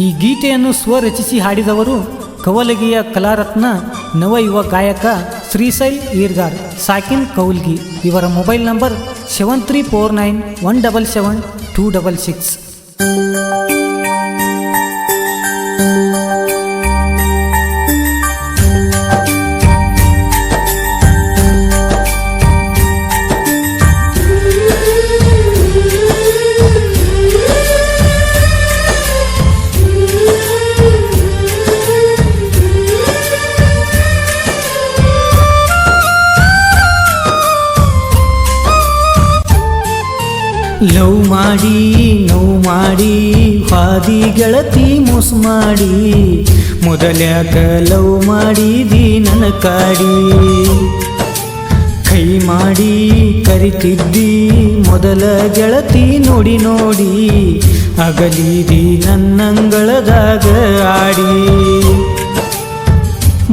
ಈ ಗೀತೆಯನ್ನು ಸ್ವರಚಿಸಿ ಹಾಡಿದವರು ಕವಲಗಿಯ ಕಲಾರತ್ನ ನವಯುವ ಗಾಯಕ ಶ್ರೀಶೈಲ್ ಈರ್ಗಾರ್, ಸಾಕಿನ್ ಕೌಲ್ಗಿ. ಇವರ mobile number seven three four nine one double seven two double six. Love ಮಾಡಿ, ನೋವು ಮಾಡಿ, ಹಾದಿ ಗೆಳತಿ ಮೋಸ ಮಾಡಿ ಮೊದಲ್ಯಾಕ ಲವ್ ಮಾಡಿದಿ ನನ್ನ ಕಾಡಿ. ಕೈ ಮಾಡಿ ಕರಿತಿದ್ದಿ, ಮೊದಲ ಗೆಳತಿ ನೋಡಿ ನೋಡಿ ಅಗಲಿದಿ ನನ್ನಂಗಳದಾಗ ಆಡಿ.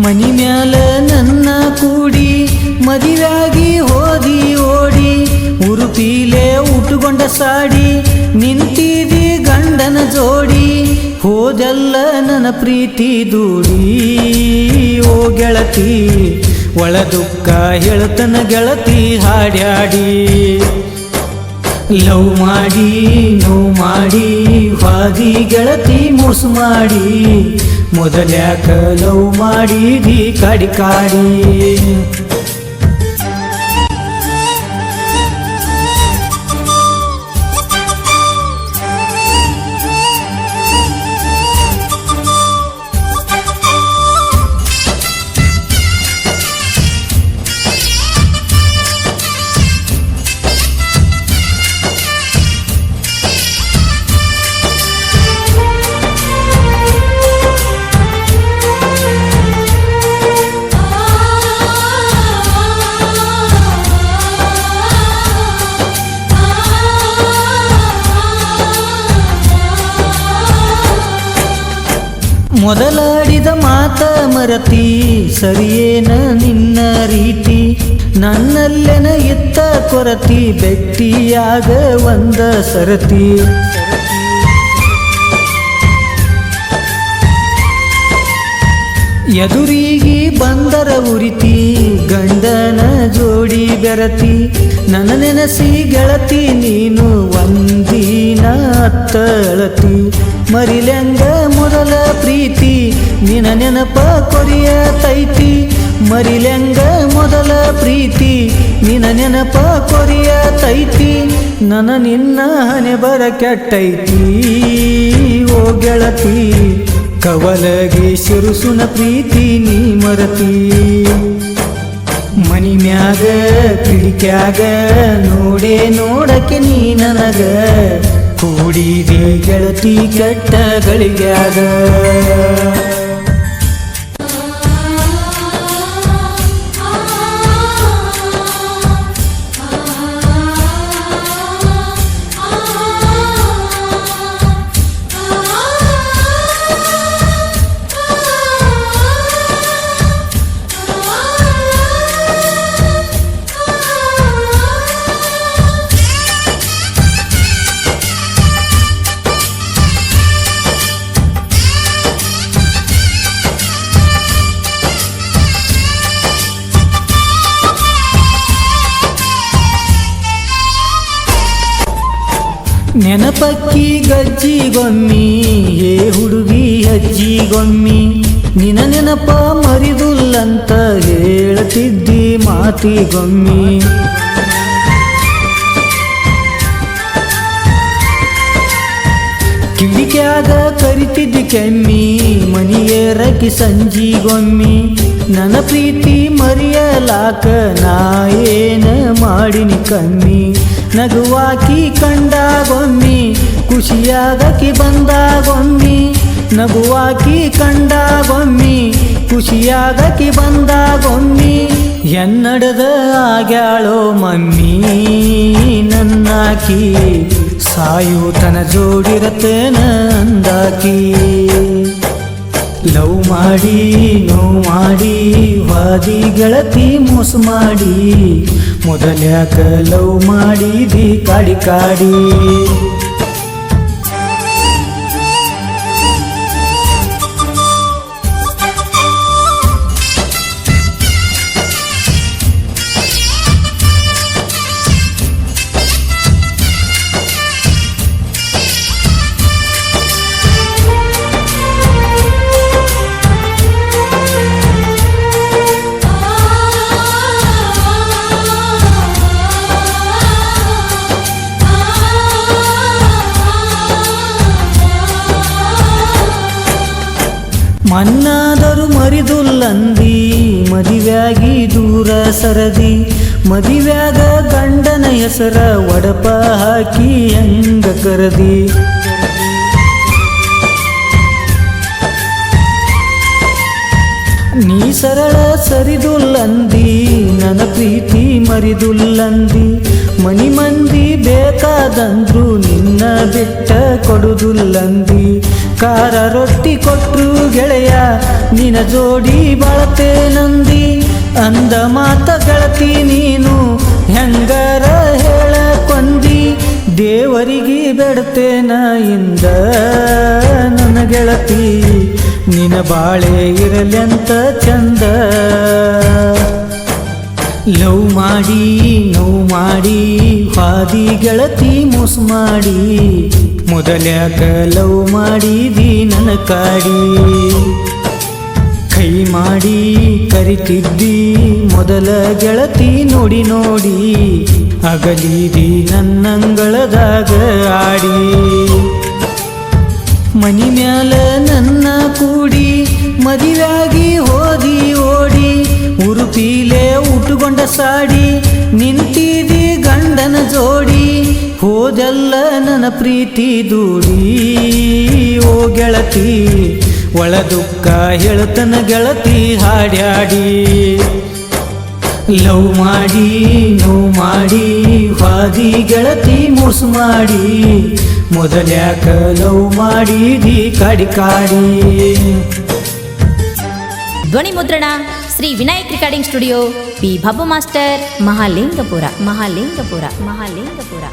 ಮನಿ ಮ್ಯಾಲ ನನ್ನ ಕೂಡಿ ಮದಿರಾಗಿ ಹೋದಿ ಓಡಿ ಉರುಪೀಲೆ ಉಟ್ಟುಕೊಂಡ ಸಾಡಿ ನಿಂತಿದಿ ಗಂಡನ ಜೋಡಿ, ಹೋದೆಲ್ಲ ನನ್ನ ಪ್ರೀತಿ ದೂಡಿ. ಓ ಗೆಳತಿ ಒಳ ದುಃಖ ಹೇಳ್ತನ ಗೆಳತಿ ಹಾಡ್ಯಾಡಿ. ಲವ್ ಮಾಡಿ, ನೋವು ಮಾಡಿ, ಹಾದಿ ಗೆಳತಿ ಮೋಸ ಮಾಡಿ. ಮೊದಲ್ಯಾಕ ಲವ್ ಮಾಡಿದಿ ಕಾಡಿ ಕಾಡಿ. ಮೊದಲಾಡಿದ ಮಾತ ಮರತಿ, ಸರಿಯೇನ ನಿನ್ನ ರೀತಿ? ನನ್ನಲ್ಲೆನ ಎತ್ತ ಕೊರತಿ, ಬೆಟ್ಟಿಯಾಗ ಒಂದ ಸರತಿ. ಎದುರಿಗೆ ಬಂದರ ಉರಿತಿ, ಗಂಡನ ಜೋಡಿ ಬೆರತಿ. ನನ್ನ ನೆನಸಿ ಗೆಳತಿ, ನೀನು ಒಂದಿನ ಅತ್ತಳತಿ ಮರಿಲೆಂಗ ಮೊದಲ ಪ್ರೀತಿ ನಿನ ನೆನಪ ಕೊರಿಯ ತೈತಿ. ಮರಿಲೆಂಗ ಮೊದಲ ಪ್ರೀತಿ ನಿನ ನೆನಪ ಕೊರಿಯ ತೈತಿ. ನನ ನಿನ್ನ ಹಣೆ ಬರ ಕೆಟ್ಟೈತಿ. ಓ ಗೆಳತಿ, ಕವಲಗೆ ಶಿರುಸುನ ಪ್ರೀತಿ ನೀ ಮರತಿ. ಮನಿ ಮ್ಯಾಗ ಕಿಡಿಕ್ಯಾಗ ನೋಡೇ ನೋಡಕ್ಕೆ ನೀ ನನಗ ಕೂಡಿದೆ ಗೆಳತಿ ಕೆಟ್ಟ ನೆನಪಕ್ಕಿ ಗಜ್ಜಿಗೊಮ್ಮಿ, ಏ ಹುಡುಗಿ ಅಜ್ಜಿಗೊಮ್ಮಿ ನಿನ ನೆನಪ ಮರಿದುಲ್ಲಂತ ಹೇಳ್ತಿದ್ದಿ ಮಾತಿಗೊಮ್ಮಿ. ಕಿವಿಕ್ಯಾಗ ಕರಿತಿದ್ದಿ ಕೆಮ್ಮಿ ಮನಿಯೇರಕಿ ಸಂಜಿಗೊಮ್ಮಿ, ನನ್ನ ಪ್ರೀತಿ ಮರಿಯಲಾಕ ನಾ ಏನ ಮಾಡಿನಿ ಕಮ್ಮಿ, ನಗುವಾಕಿ ಕಂಡಾಗೊಮ್ಮಿ ಖುಷಿಯಾಗಕಿ ಬಂದಾಗೊಮ್ಮಿ, ನಗುವಾಕಿ ಕಂಡಾಗೊಮ್ಮಿ ಖುಷಿಯಾಗಕಿ ಬಂದಾಗೊಮ್ಮಿ, ಎನ್ನಡದ ಆಗ್ಯಾಳೋ ಮಮ್ಮಿ, ನನ್ನಾಕಿ ಸಾಯೂತನ ಜೋಡಿರತೇನ ಅಂದಾಕಿ. ಲವ್ ಮಾಡಿ, ನೋವು ಮಾಡಿ, ವಾದಿ ಗೆಳತಿ ಮೋಸ ಮಾಡಿ ಮೊದಲ್ಯಾಕ ಲವ್ ಮಾಡಿದಿ ಕಾಡಿ ಕಾಡಿ. ಮನ್ನಾದರೂ ಮರಿದುಲ್ಲಂದಿ, ಮದಿವ್ಯಾಗಿ ದೂರ ಸರದಿ ಮದಿವ್ಯಾಗ ಗಂಡನ ಹೆಸರ ಒಡಪ ಹಾಕಿ ಹೆಂಗ ಕರದಿ. ನೀ ಸರಳ ಸರಿದುಲ್ಲಂದಿ, ನನ್ನ ಪ್ರೀತಿ ಮರಿದುಲ್ಲಂದಿ, ಮನಿ ಮಂದಿ ಬೇಕಾದಂದ್ರು ನಿನ್ನ ಬಿಟ್ಟ ಕೊಡುದುಲ್ಲಂದಿ. ಖಾರ ರೊಟ್ಟಿ ಕೊಟ್ಟರು ಗೆಳೆಯ ನಿನ ಜೋಡಿ ಬಾಳತೆ ನಂದಿ. ಅಂದ ಮಾತ ಗೆಳತಿ ನೀನು, ಹೆಂಗರ ಹೇಳ ಕೊಂದಿ. ದೇವರಿಗೆ ಬೆಡತೇನ ಇಂದ ನನ್ನ ಗೆಳತಿ. ನಿನ ಬಾಳೆ ಇರಲೆಂತ ಚಂದ. ಲವ್ ಮಾಡಿ, ನೋವು ಮಾಡಿ, ಹಾದಿ ಗೆಳತಿ ಮೋಸ ಮಾಡಿ. ಮೊದಲ್ಯಾಕ ಲವ್ ಮಾಡಿದಿ ನನ್ನ ಕಾಡಿ. ಕೈ ಮಾಡಿ ಕರಿತಿದ್ದಿ ಮೊದಲ ಗೆಳತಿ ನೋಡಿ ನೋಡಿ. ಅಗಲಿದಿ ನನ್ನಂಗಳದಾಗ ಆಡಿ. ಮನಿ ಮ್ಯಾಲ ನನ್ನ ಕೂಡಿ ಮದಿವಾಗಿ ಓದಿ ಓಡಿ. ಉರುಪೀಲೆ ಉಟ್ಟುಕೊಂಡ ಸಾಡಿ ನಿಂತಿದಿ ಗಂಡನ ಜೋಡಿ. ಹೋದೆಲ್ಲ ನನ್ನ ಪ್ರೀತಿ ದೂಡಿ ಓ ಗೆಳತಿ, ಒಳ ದುಃಖ ಹೇಳ್ತನ ಗೆಳತಿ ಹಾಡ್ಯಾಡಿ. ಲವ್ ಮಾಡಿ, ನೋವು ಮಾಡಿ, ಹಾದಿ ಗೆಳತಿ ಮೋಸ ಮಾಡಿ, ಮೊದಲ್ಯಾಕ ಲವ್ ಮಾಡಿದಿ ಕಾಡಿ ಕಾಡಿ. ಧ್ವನಿ ಮುದ್ರಣ, Shri Vinayak recording studio, P Babu master, Mahalingapura Mahalingapura Mahalingapura.